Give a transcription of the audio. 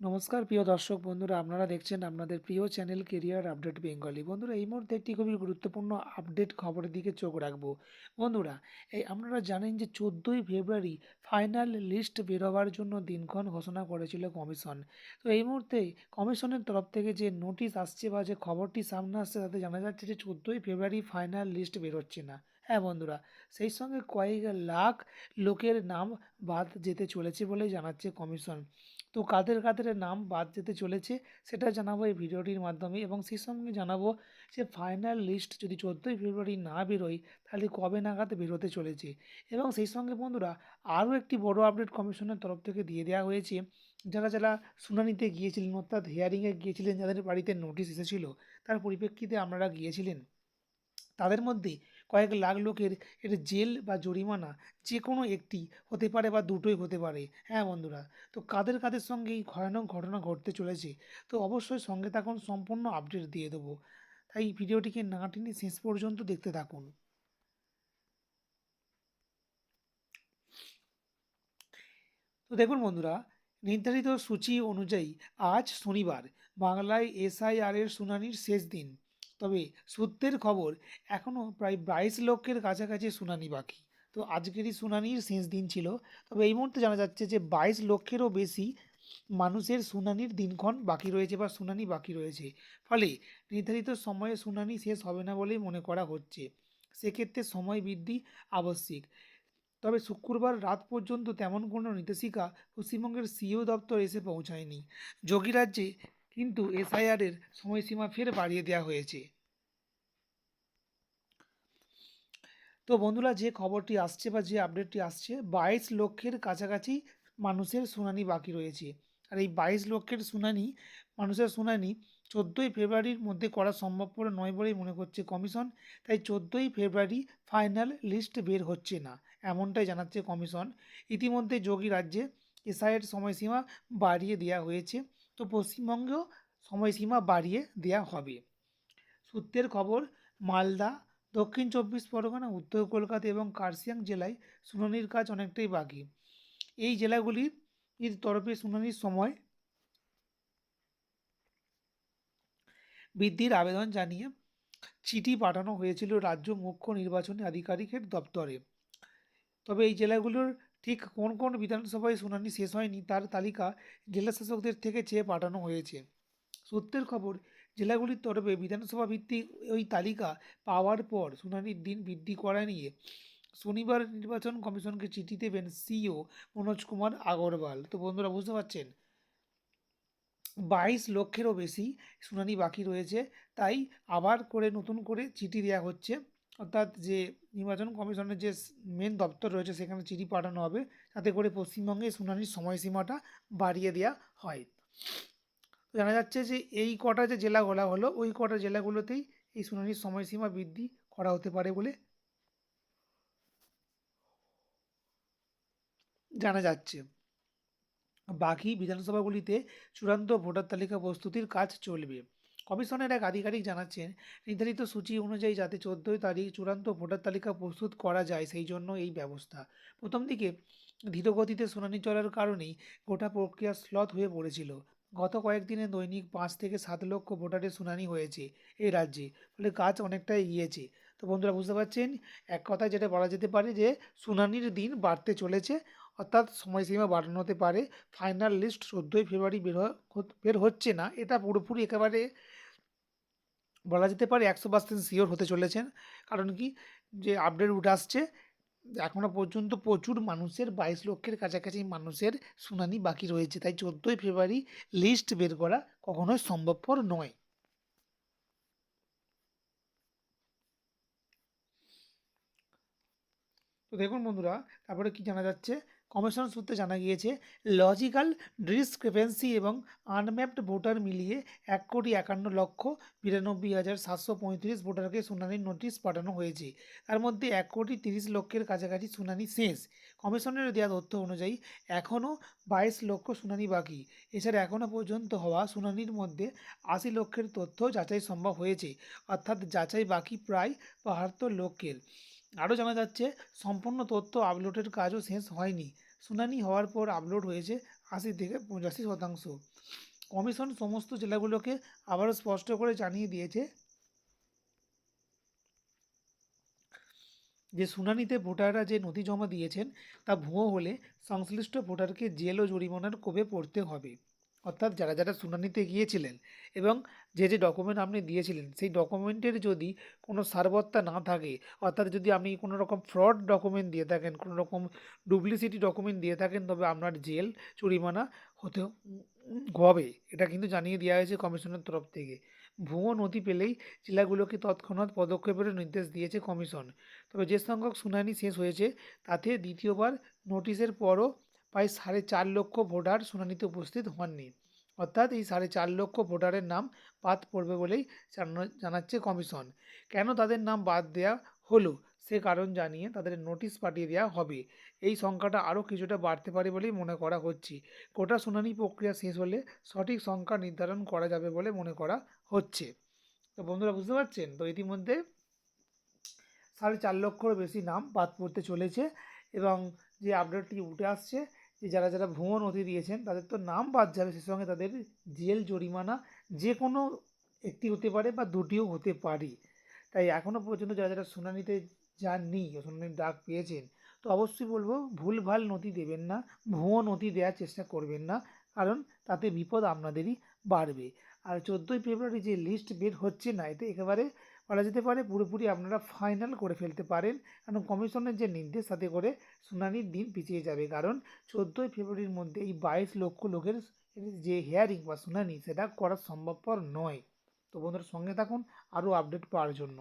নমস্কার, প্রিয় দর্শক বন্ধুরা, আপনারা দেখছেন আপনাদের প্রিয় চ্যানেল কেরিয়ার আপডেট বেঙ্গলি বন্ধুরা, এই মুহূর্তে একটি খুবই গুরুত্বপূর্ণ আপডেট খবরের দিকে চোখ রাখব। বন্ধুরা, এই আপনারা জানেন যে চোদ্দোই ফেব্রুয়ারি ফাইনাল লিস্ট বেরোবার জন্য দিনক্ষণ ঘোষণা করেছিল কমিশন। তো এই মুহূর্তে কমিশনের তরফ থেকে যে নোটিশ আসছে বা যে খবরটি সামনে আসছে, তাতে জানা যাচ্ছে যে চোদ্দোই ফেব্রুয়ারি ফাইনাল লিস্ট বেরোচ্ছে না। হ্যাঁ বন্ধুরা, সেই সঙ্গে কয়েক লাখ লোকের নাম বাদ যেতে চলেছে বলেই জানাচ্ছে কমিশন। তো কাদের কাদের নাম বাদ যেতে চলেছে সেটা জানাব এই ভিডিওটির মাধ্যমে এবং সেই সঙ্গে জানাব যে ফাইনাল লিস্ট যদি চোদ্দোই ফেব্রুয়ারি না বেরোয় তাহলে কবে নাগাদ বেরোতে চলেছে? এবং সেই সঙ্গে বন্ধুরা আরও একটি বড় আপডেট কমিশনের তরফ থেকে দিয়ে দেওয়া হয়েছে। যারা যারা শুনানিতে গিয়েছিলেন অর্থাৎ হিয়ারিংয়ে গিয়েছিলেন, যাদের বাড়িতে নোটিশ এসেছিল, তার পরিপ্রেক্ষিতে আপনারা গিয়েছিলেন, তাদের মধ্যে কয়েক লাখ লোকের এর জেল বা জরিমানা যে কোনো একটি হতে পারে বা দুটোই হতে পারে। হ্যাঁ বন্ধুরা, তো কাদের কাদের সঙ্গে এই ভয়ানক ঘটনা ঘটতে চলেছে, তো অবশ্যই সঙ্গে থাকুন, সম্পূর্ণ আপডেট দিয়ে দেবো। তাই ভিডিওটিকে না টেনে শেষ পর্যন্ত দেখতে থাকুন। তো দেখুন বন্ধুরা, নির্ধারিত সূচি অনুযায়ী আজ শনিবার বাংলায় এসআইআরের শুনানির শেষ দিন। তবে সূত্রের খবর এখনও প্রায় বাইশ লক্ষের কাছাকাছি শুনানি বাকি। তো আজকেরই শুনানির শেষ দিন ছিল। তবে এই মুহূর্তে জানা যাচ্ছে যে বাইশ লক্ষেরও বেশি মানুষের শুনানির দিনক্ষণ বাকি রয়েছে বা শুনানি বাকি রয়েছে। ফলে নির্ধারিত সময়ে শুনানি শেষ হবে না বলেই মনে করা হচ্ছে। সেক্ষেত্রে সময় বৃদ্ধি আবশ্যিক। তবে শুক্রবার রাত পর্যন্ত তেমন কোনো নির্দেশিকা পশ্চিমবঙ্গের সিও দপ্তর এসে পৌঁছায়নি। যোগী রাজ্যে কিন্তু এসআইআরের সময়সীমা ফের বাড়িয়ে দেওয়া হয়েছে। তো বন্ধুরা, যে খবরটি আসছে বা যে আপডেটটি আসছে, বাইশ লক্ষের কাছাকাছি মানুষের শুনানি বাকি রয়েছে। আর এই বাইশ লক্ষের শুনানি, মানুষের শুনানি চোদ্দোই ফেব্রুয়ারির মধ্যে করা সম্ভবপর নয় বলেই মনে করছে কমিশন। তাই চোদ্দোই ফেব্রুয়ারি ফাইনাল লিস্ট বের হচ্ছে না, এমনটাই জানাচ্ছে কমিশন। ইতিমধ্যে যোগী রাজ্যে এসআইয়ের সময়সীমা বাড়িয়ে দেওয়া হয়েছে। তো পশ্চিমবঙ্গেও সময়সীমা বাড়িয়ে দেওয়া হবে। সূত্রের খবর, মালদা, দক্ষিণ চব্বিশ পরগনা, উত্তর কলকাতা এবং কার্শিয়াং জেলায় শুনানির কাজ অনেকটাই বাকি। এই জেলাগুলির এর তরফে শুনানির সময় বৃদ্ধির আবেদন জানিয়ে চিঠি পাঠানো হয়েছিল রাজ্য মুখ্য নির্বাচনী আধিকারিকের দপ্তরে। তবে এই জেলাগুলোর ঠিক কোন কোন বিধানসভায় শুনানি শেষ হয়নি তার তালিকা জেলা শাসকদের থেকে চেয়ে পাঠানো হয়েছে। সূত্রের খবর, জেলাগুলির তরফে বিধানসভা ভিত্তিক ওই তালিকা পাওয়ার পর শুনানির দিন বৃদ্ধি করা নিয়ে শনিবার নির্বাচন কমিশনকে চিঠি দেবেন সিও মনোজ কুমার আগরওয়াল। তো বন্ধুরা, বুঝতে পারছেন? বাইশ লক্ষেরও বেশি শুনানি বাকি রয়েছে, তাই আবার করে নতুন করে চিঠি দেওয়া হচ্ছে। অর্থাৎ যে নির্বাচন কমিশনের যে মেন দপ্তর রয়েছে সেখানে চিঠি পাঠানো হবে যাতে করে পশ্চিমবঙ্গে শুনানির সময়সীমাটা বাড়িয়ে দেওয়া হয়। জানা যাচ্ছে যে এই কটা যে জেলা বলা হলো, ওই কটা জেলাগুলোতেই এই শুনানির সময়সীমা বৃদ্ধি করা হতে পারে বলে জানা যাচ্ছে। বাকি বিধানসভাগুলিতে চূড়ান্ত ভোটার তালিকা প্রস্তুতির কাজ চলবে। কমিশনের এক আধিকারিক জানাচ্ছেন, নির্ধারিত সূচি অনুযায়ী যাতে চোদ্দোই তারিখ চূড়ান্ত ভোটার তালিকা প্রস্তুত করা যায়, সেই জন্য এই ব্যবস্থা। প্রথম দিকে ধীরগতিতে শুনানি চলার কারণেই গোটা প্রক্রিয়া স্লথ হয়ে পড়েছিল। গত কয়েকদিনে দৈনিক পাঁচ থেকে সাত লক্ষ ভোটারের শুনানি হয়েছে এই রাজ্যে, ফলে কাজ অনেকটা এগিয়েছে। তো বন্ধুরা, বুঝতে পারছেন? এক কথায় যেটা বলা যেতে পারে যে, শুনানির দিন বাড়তে চলেছে, অর্থাৎ সময়সীমা বাড়ানো হতে পারে। ফাইনাল লিস্ট চোদ্দোই ফেব্রুয়ারি বের বের হচ্ছে না, এটা পুরোপুরি একেবারে বলা যেতে পারে একশো পার্সেন্ট শিওর হতে চলেছেন। কারণ কি? যে আপডেট উঠে আসছে এখনও পর্যন্ত প্রচুর মানুষের বাইশ লক্ষের কাছাকাছি মানুষের শুনানি বাকি রয়েছে। তাই চোদ্দোই ফেব্রুয়ারি লিস্ট বের করা কখনোই সম্ভবপর নয়। তো দেখুন বন্ধুরা, তারপরে কি জানা যাচ্ছে? কমিশন সূত্রে জানা গিয়েছে, লজিক্যাল ডিসক্রিপেন্সি এবং আনম্যাপড ভোটার মিলিয়ে এক কোটি একান্ন লক্ষ বিরানব্বই হাজার সাতশো পঁয়ত্রিশ ভোটারকে শুনানির নোটিশ পাঠানো হয়েছে। তার মধ্যে এক কোটি তিরিশ লক্ষের কাছাকাছি শুনানি শেষ। কমিশনের দেওয়া তথ্য অনুযায়ী এখনও বাইশ লক্ষ শুনানি বাকি। এছাড়া এখনও পর্যন্ত হওয়া শুনানির মধ্যে আশি লক্ষের তথ্য যাচাই সম্ভব হয়েছে, অর্থাৎ যাচাই বাকি প্রায় বাহাত্তর লক্ষের। আরও জানা যাচ্ছে, সম্পূর্ণ তথ্য আপলোডের কাজও শেষ হয়নি। শুনানি হওয়ার পর আপলোড হয়েছে আশি থেকে পঁচাশি শতাংশ। কমিশন সমস্ত জেলাগুলোকে আবারও স্পষ্ট করে জানিয়ে দিয়েছে যে, শুনানিতে ভোটাররা যে নথি জমা দিয়েছেন তা ভুয়ো হলে সংশ্লিষ্ট ভোটারকে জেল ও জরিমানার কোপে পড়তে হবে। অর্থাৎ যারা যারা শুনানিতে গিয়েছিলেন এবং যে যে ডকুমেন্ট আপনি দিয়েছিলেন, সেই ডকুমেন্টের যদি কোনো সারবত্তা না থাকে, অর্থাৎ যদি আপনি কোনো রকম ফ্রড ডকুমেন্ট দিয়ে থাকেন, কোনো রকম ডুপ্লিসিটি ডকুমেন্ট দিয়ে থাকেন, তবে আপনার জেল, জরিমানা হতে হবে। এটা কিন্তু জানিয়ে দেওয়া হয়েছে কমিশনের তরফ থেকে। ভুয়ো নথি পেলেই জেলাগুলোকে তৎক্ষণাৎ পদক্ষেপের নির্দেশ দিয়েছে কমিশন। তবে যে সংখ্যক শুনানি শেষ হয়েছে, তাতে দ্বিতীয়বার নোটিশের পরও প্রায় সাড়ে চার লক্ষ ভোটার শুনানিতে উপস্থিত হননি। অর্থাৎ এই সাড়ে চার লক্ষ ভোটারের নাম বাদ পড়বে বলেই জানানো জানাচ্ছে কমিশন। কেন তাদের নাম বাদ দেওয়া হলো সে কারণ জানিয়ে তাদের নোটিশ পাঠিয়ে দেওয়া হবে। এই সংখ্যাটা আরও কিছুটা বাড়তে পারে বলেই মনে করা হচ্ছে। গোটা শুনানি প্রক্রিয়া শেষ হলে সঠিক সংখ্যা নির্ধারণ করা যাবে বলে মনে করা হচ্ছে। তো বন্ধুরা, বুঝতে পারছেন? তো ইতিমধ্যে সাড়ে চার লক্ষরও বেশি নাম বাদ পড়তে চলেছে এবং যে আপডেটটি উঠে আসছে যে যারা যারা ভুয়ো নথি দিয়েছেন, তাদের তো নাম বাদ যাবে, সে সঙ্গে তাদের জেল, জরিমানা যে কোনো একটি হতে পারে বা দুটিও হতে পারে। তাই এখনও পর্যন্ত যারা যারা শুনানিতে যাননি শুনানির ডাক পেয়েছেন, তো অবশ্যই বলব, ভুলভাল নথি দেবেন না ভুয়ো নথি দেওয়ার চেষ্টা করবেন না, কারণ তাতে বিপদ আপনাদেরই বাড়বে। আর চোদ্দোই ফেব্রুয়ারি যে লিস্ট বের হচ্ছে না, এতে একেবারে বলা যেতে পারে। পুরোপুরি আপনারা ফাইনাল করে ফেলতে পারেন। কারণ কমিশনের যে নির্দেশ, তাতে করে শুনানির দিন পিছিয়ে যাবে। কারণ চোদ্দোই ফেব্রুয়ারির মধ্যে এই বাইশ লক্ষ লোকের যে হেয়ারিং বা শুনানি, সেটা করা সম্ভবপর নয়। তো বন্ধুরা, সঙ্গে থাকুন, আরও আপডেট পাওয়ার জন্য।